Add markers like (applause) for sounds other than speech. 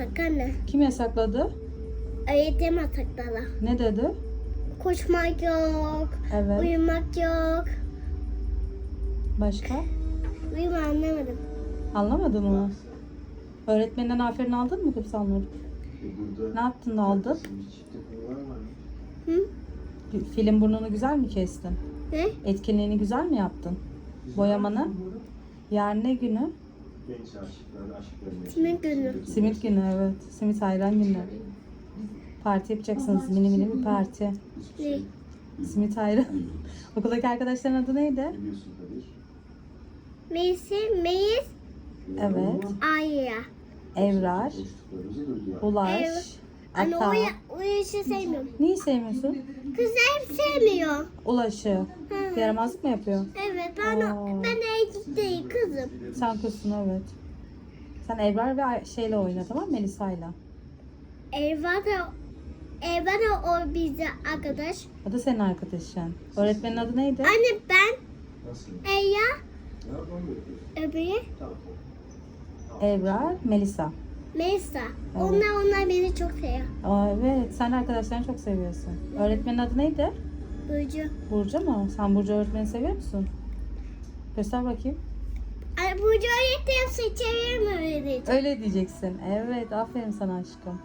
yasak anne. Kim yasakladı? Öğretim yasakladı. Ne dedi? Koşmak yok. Evet. Uyumak yok. Başka? Uyuma anlamadım. Anlamadın mı? Öğretmeninden aferin aldın mı Kıpsanur? Ne yaptın da aldın? Hı? Film burnunu güzel mi kestin? Ne? Etkinliğini güzel mi yaptın? Boyamanı? Yarın ne günü? Genç aşıklar, aşıklar. Kimin günü? Simit günü evet. Simit hayran günü. Parti yapacaksınız. Mini mini bir parti. Ne? Simit hayran. (laughs) Okuldaki arkadaşların adı neydi? Biliyorsun Kadir. Evet. Ayya. Evrar, Konuştuklarımızı duydular. Ulaş, Evet. Anne Ata. o, ya, o işi sevmiyorum. Neyi sevmiyorsun? Kızlar sevmiyor. Ulaşı. Hı. Yaramazlık mı yapıyor? Evet ben o, ben kızım. Sen kızsın evet. Sen Ebrar ve şeyle oyna tamam mı? Melisa'yla. Eyvah da Eyvah da o bize arkadaş. O da senin arkadaşın. Öğretmenin adı neydi? Anne ben Nasıl? Eya öbürü Tamam. Ebrar, Melisa. Melisa. Onlar onlar beni çok seviyor. Aa, evet sen arkadaşlarını çok seviyorsun. Öğretmenin adı neydi? Burcu. Burcu mu? Sen Burcu öğretmeni seviyor musun? Göster bakayım. Burcu öğretmen seçebilir mi öğretmen? Öyle diyeceksin. Evet aferin sana aşkım.